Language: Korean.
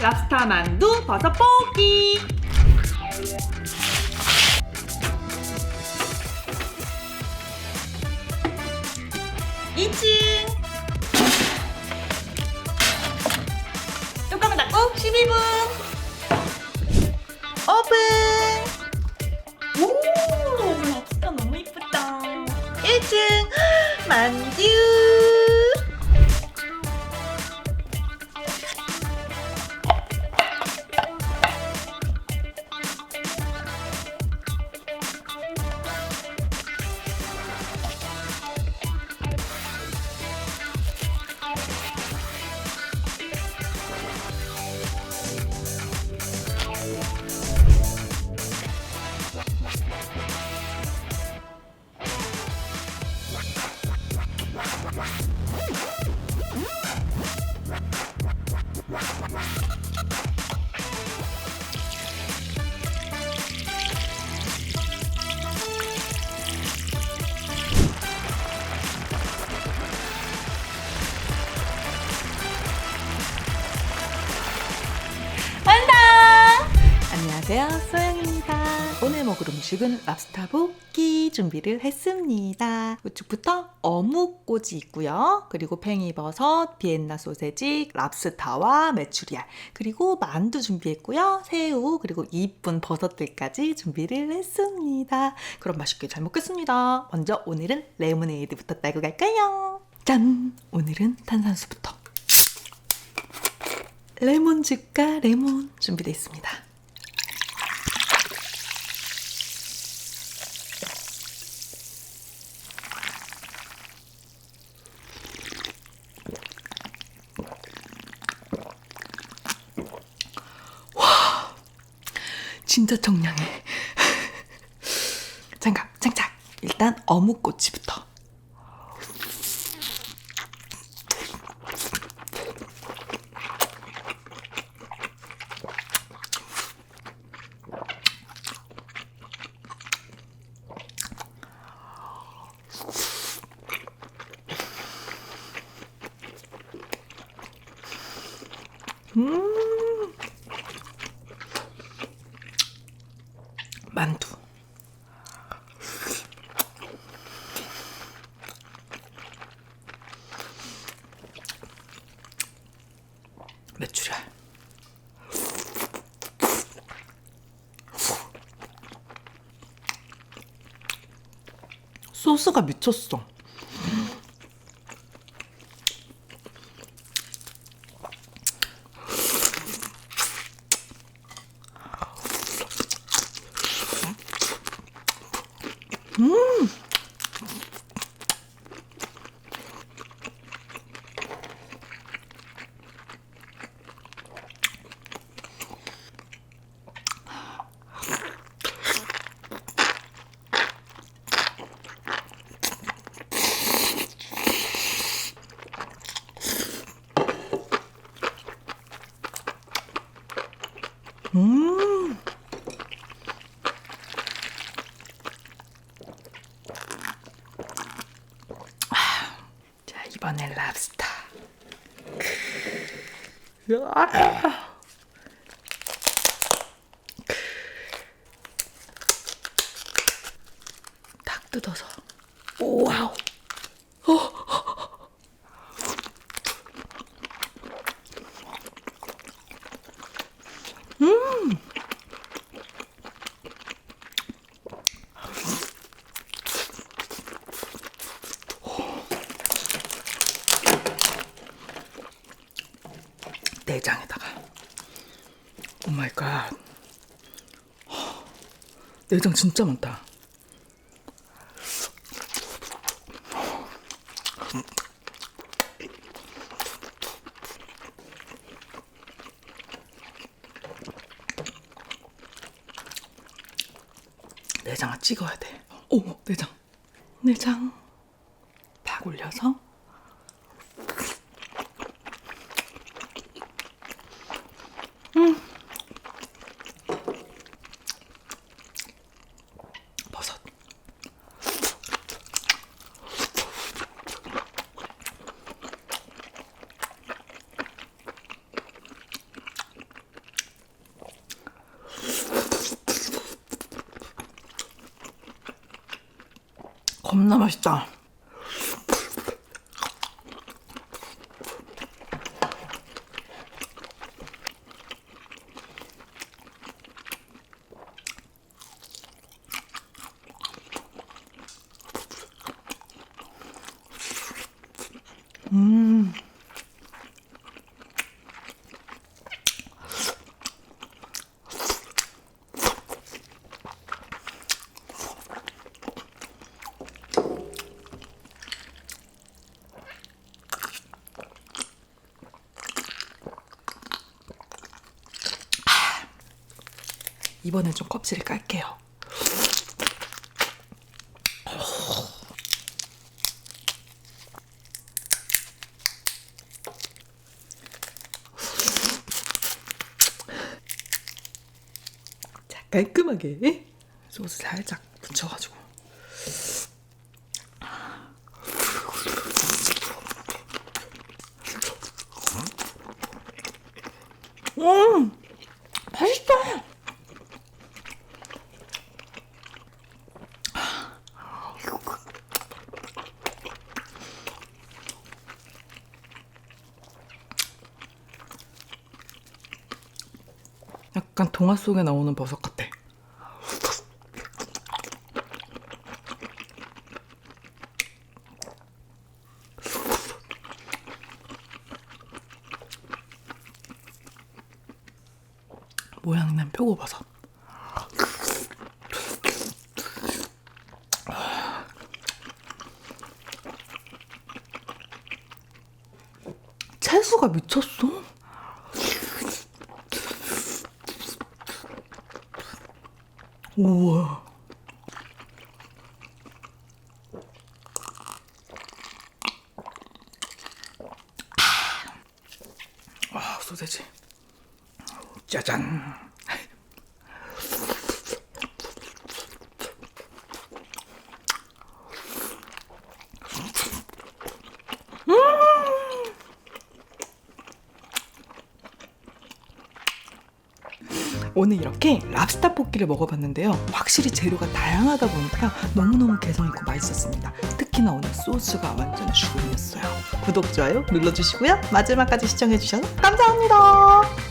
랍스타 만두 버섯 볶기. 이층 뚜껑 닫고 12분. 오픈. 오, 랍스타 너무 이쁘다. 1층 만두. 안녕하세요, 소영입니다. 오늘 먹을 음식은 랍스타 볶기 준비를 했습니다. 우측부터 어묵꼬지 있고요. 그리고 팽이버섯, 비엔나 소세지, 랍스타와 메추리알, 그리고 만두 준비했고요. 새우, 그리고 이쁜 버섯들까지 준비를 했습니다. 그럼 맛있게 잘 먹겠습니다. 먼저 오늘은 레모네이드부터 따고 갈까요? 짠! 오늘은 탄산수부터. 레몬즙과 레몬 준비되어 있습니다. 진짜 청량해. 장갑, 장착. 일단 어묵꼬치부터. 만두. 메추리알. 소스가 미쳤어. 음. 아, 자, 이번엔 랍스타. 아. 딱 뜯어서. 와우. 내장에다가 오 마이 갓 내장 진짜 많다. 내장을 찍어야 돼. 오, 내장. 내장. 팍 올려서 겁나 맛있다. 이번엔 좀 껍질을 깔게요. 자, 깔끔하게 소스 살짝 묻혀가지고. 음, 맛있다. 약간 동화 속에 나오는 버섯 같아. 모양은 표고버섯. 채수가 미쳤어. 우와. 아, 소세지. 짜잔. 오늘 이렇게 랍스타 볶기를 먹어봤는데요. 확실히 재료가 다양하다 보니까 너무너무 개성있고 맛있었습니다. 특히나 오늘 소스가 완전 죽음이었어요. 구독, 좋아요 눌러주시고요. 마지막까지 시청해주셔서 감사합니다.